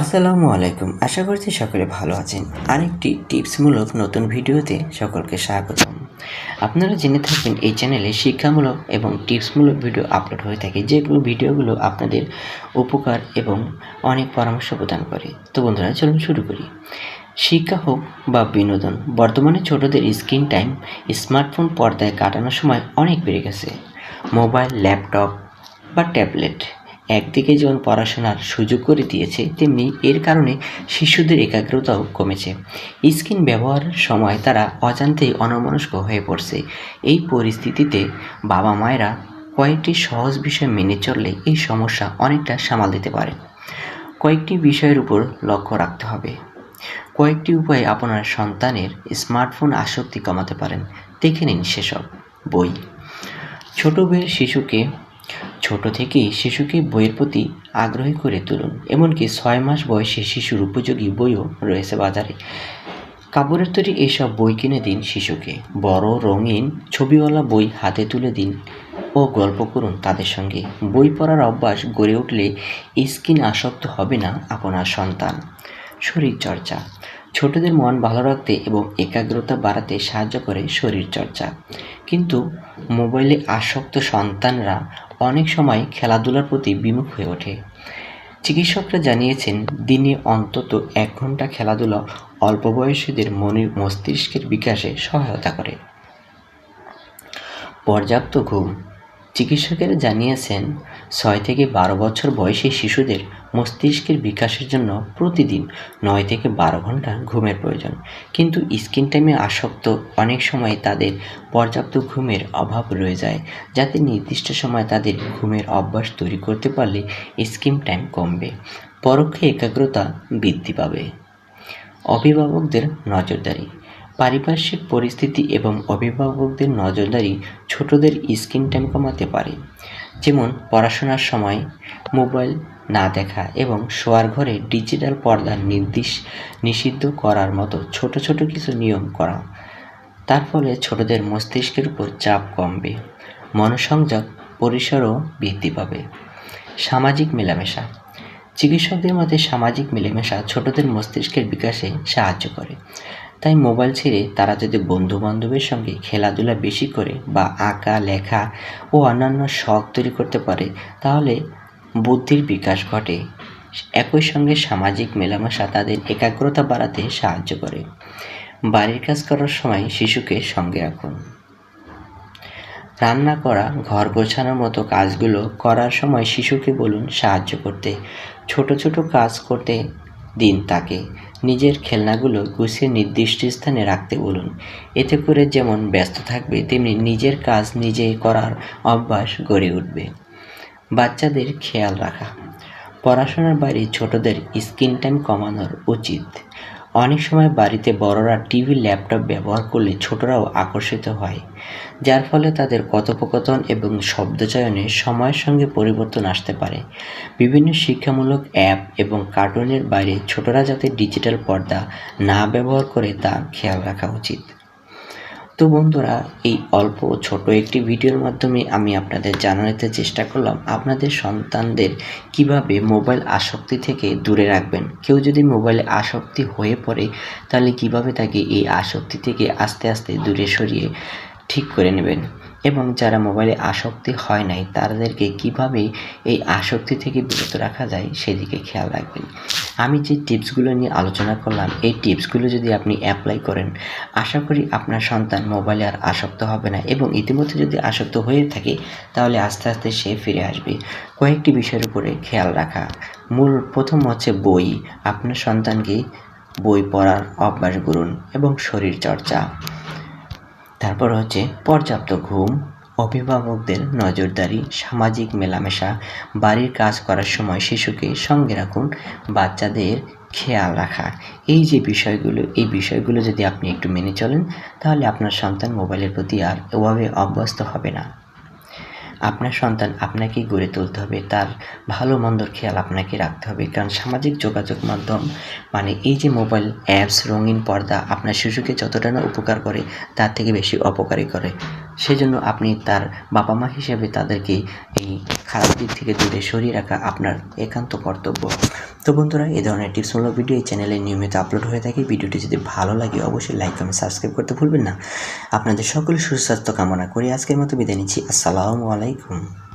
আসসালামু আলাইকুম। আশা করছি সকলে ভালো আছেন। আরেকটি টিপসমূলক নতুন ভিডিওতে সকলকে স্বাগতম। আপনারা জেনে থাকবেন, এই চ্যানেলে শিক্ষামূলক এবং টিপসমূলক ভিডিও আপলোড হয়ে থাকে, যেগুলো ভিডিওগুলো আপনাদের উপকার এবং অনেক পরামর্শ প্রদান করে। তো বন্ধুরা, চলুন শুরু করি। শিক্ষা হোক বা বিনোদন, বর্তমানে ছোটদের স্ক্রিন টাইম স্মার্টফোন পর্দায় কাটানোর সময় অনেক বেড়ে গেছে। মোবাইল, ল্যাপটপ বা ট্যাবলেট একদিকে যেমন পড়াশোনার সুযোগ করে দিয়েছে, তেমনি এর কারণে শিশুদের একাগ্রতাও কমেছে। স্ক্রিন ব্যবহারের সময় তারা অজান্তেই অনমনস্ক হয়ে পড়ছে। এই পরিস্থিতিতে বাবা মায়েরা কয়েকটি সহজ বিষয় মেনে চললে এই সমস্যা অনেকটা সামাল দিতে পারে। কয়েকটি বিষয়ের উপর লক্ষ্য রাখতে হবে। কয়েকটি উপায়ে আপনার সন্তানের স্মার্টফোন আসক্তি কমাতে পারেন। দেখে নিন সেসব। বই। ছোট বইয়ের শিশুকে ছোট থেকেই শিশুকে বইয়ের প্রতি আগ্রহী করে তুলুন। এমনকি ছয় মাস বয়সে শিশুর উপযোগী বইও রয়েছে বাজারে। কাপড়ের তৈরি এসব বই কিনে দিন শিশুকে। বড়, রঙিন, ছবিওয়ালা বই হাতে তুলে দিন ও গল্প করুন তাদের সঙ্গে। বই পড়ার অভ্যাস গড়ে উঠলে স্কিন আসক্ত হবে না আপনার সন্তান। শরীরচর্চা। ছোটদের মন ভালো রাখতে এবং একাগ্রতা বাড়াতে সাহায্য করে শরীরচর্চা। কিন্তু মোবাইলে আসক্ত সন্তানরা অনেক সময় খেলাধুলার প্রতি বিমুখ হয়ে ওঠে। চিকিৎসকরা জানিয়েছেন, দিনে অন্তত এক ঘণ্টা খেলাধুলা অল্প বয়সীদের মনের মস্তিষ্কের বিকাশে সহায়তা করে। পর্যাপ্ত ঘুম। চিকিৎসকেরা জানিয়েছেন, ছয় থেকে বারো বছর বয়সী শিশুদের মস্তিষ্কের বিকাশের জন্য প্রতিদিন নয় থেকে বারো ঘণ্টা ঘুমের প্রয়োজন। কিন্তু স্ক্রিন টাইমে আসক্ত অনেক সময় তাদের পর্যাপ্ত ঘুমের অভাব রয়ে যায়, যাতে নির্দিষ্ট সময় তাদের ঘুমের অভ্যাস তৈরি করতে পারলে স্ক্রিন টাইম কমবে, পরোক্ষে একাগ্রতা বৃদ্ধি পাবে। অভিভাবকদের নজরদারি। পারিপার্শ্বিক পরিস্থিতি এবং অভিভাবকদের নজরদারি ছোটদের স্ক্রিন টাইম কমাতে পারে। যেমন পড়াশোনার সময়, মোবাইল না দেখা এবং শোয়ার ঘরে ডিজিটাল পর্দা নির্দিষ্ট নিষিদ্ধ করার মতো ছোট ছোট কিছু নিয়ম করা। তার ফলে ছোটদের মস্তিষ্কের উপর চাপ কমবে, মনসংযোগ পরিসরও বৃদ্ধি পাবে। সামাজিক মেলামেশা। চিকিৎসকদের মতে সামাজিক মেলামেশা ছোটদের মস্তিষ্কের বিকাশে সাহায্য করে। তাই মোবাইল ছেড়ে তারা যদি বন্ধু বান্ধবের সঙ্গে খেলাধুলা বেশি করে বা আঁকা, লেখা ও অন্যান্য শখ তৈরি করতে পারে, তাহলে বুদ্ধির বিকাশ ঘটে, একই সঙ্গে সামাজিক মেলামেশা তাদের একাগ্রতা বাড়াতে সাহায্য করে। বাড়ির কাজ করার সময় শিশুকে সঙ্গে রাখুন। রান্না করা, ঘর গোছানোর মতো কাজগুলো করার সময় শিশুকে বলুন সাহায্য করতে। ছোট ছোট কাজ করতে দিন তাকে। নিজের খেলনাগুলো গুছিয়ে নির্দিষ্ট স্থানে রাখতে বলুন। এতে করে যেমন ব্যস্ত থাকবে, তেমনি নিজের কাজ নিজে করার অভ্যাস গড়ে উঠবে। বাচ্চাদের খেয়াল রাখা। পড়াশোনার বাইরে ছোটদের স্ক্রিন টাইম কমানোর উচিত। অনেক সময় বাড়িতে বড়রা টিভি, ল্যাপটপ ব্যবহার করলে ছোটরাও আকর্ষিত হয়, যার ফলে তাদের কথোপকথন এবং শব্দচয়নে সময়ের সঙ্গে পরিবর্তন আসতে পারে। বিভিন্ন শিক্ষামূলক অ্যাপ এবং কার্টুনের বাইরে ছোটরা যাতে ডিজিটাল পর্দা না ব্যবহার করে তা খেয়াল রাখা উচিত। তো বন্ধুরা, এই অল্প ছোট একটি ভিডিওর মাধ্যমে আমি আপনাদের জানাতে চেষ্টা করলাম, আপনাদের সন্তানদের কীভাবে মোবাইল আসক্তি থেকে দূরে রাখবেন? কেউ যদি মোবাইলে আসক্তি হয়ে পড়ে, তাহলে কীভাবে তাকে এই আসক্তি থেকে আস্তে আস্তে দূরে সরিয়ে ঠিক করে নেবেন? এবং যারা মোবাইলে আসক্তি হয় নাই, তাদেরকে কীভাবে এই আসক্তি থেকে বিরত রাখা যায় সেদিকে খেয়াল রাখবেন। আমি যে টিপসগুলো নিয়ে আলোচনা করলাম, এই টিপসগুলো যদি আপনি অ্যাপ্লাই করেন, আশা করি আপনার সন্তান মোবাইলে আর আসক্ত হবে না এবং ইতিমধ্যে যদি আসক্ত হয়ে থাকে, তাহলে আস্তে আস্তে সে ফিরে আসবে। কয়েকটি বিষয়ের উপরে খেয়াল রাখা। মূল প্রথম হচ্ছে বই। আপনার সন্তানকে বই পড়ার অভ্যাস করুন এবং শরীর চর্চা তারপর হচ্ছে পর্যাপ্ত ঘুম, অভিভাবকদের নজরদারি, সামাজিক মেলামেশা, বাড়ির কাজ করার সময় শিশুকে সঙ্গে রাখুন, বাচ্চাদের খেয়াল রাখা। এই যে বিষয়গুলো, এই বিষয়গুলো যদি আপনি একটু মেনে চলেন, তাহলে আপনার সন্তান মোবাইলের প্রতি আর ওভাবে অভ্যস্ত হবে না। আপনার সন্তান আপনাকেই গড়ে তুলতে হবে, তার ভালো মন্দর খেয়াল আপনাকে রাখতে হবে। কারণ সামাজিক যোগাযোগ মাধ্যম মানে এই যে মোবাইল অ্যাপস, রঙিন পর্দা আপনার শিশুকে যতটা না উপকার করে, তার থেকে বেশি অপকারী করে। সেজন্য আপনি তার বাবা মা হিসেবে তাদেরকে এই খারাপ দিক থেকে দূরে সরিয়ে রাখা আপনার একান্ত কর্তব্য। তো বন্ধুরা এই ধরনের টিপসমূলক ভিডিও এই চ্যানেলে নিয়মিত আপলোড হয়ে থাকে। ভিডিওটি যদি ভালো লাগে, অবশ্যই লাইক কমেন্ট সাবস্ক্রাইব করতে ভুলবেন না। আপনাদের সকলে সুস্বাস্থ্য কামনা করি। আজকের মতো বিদায় নিচ্ছি। আসসালামু আলাইকুম।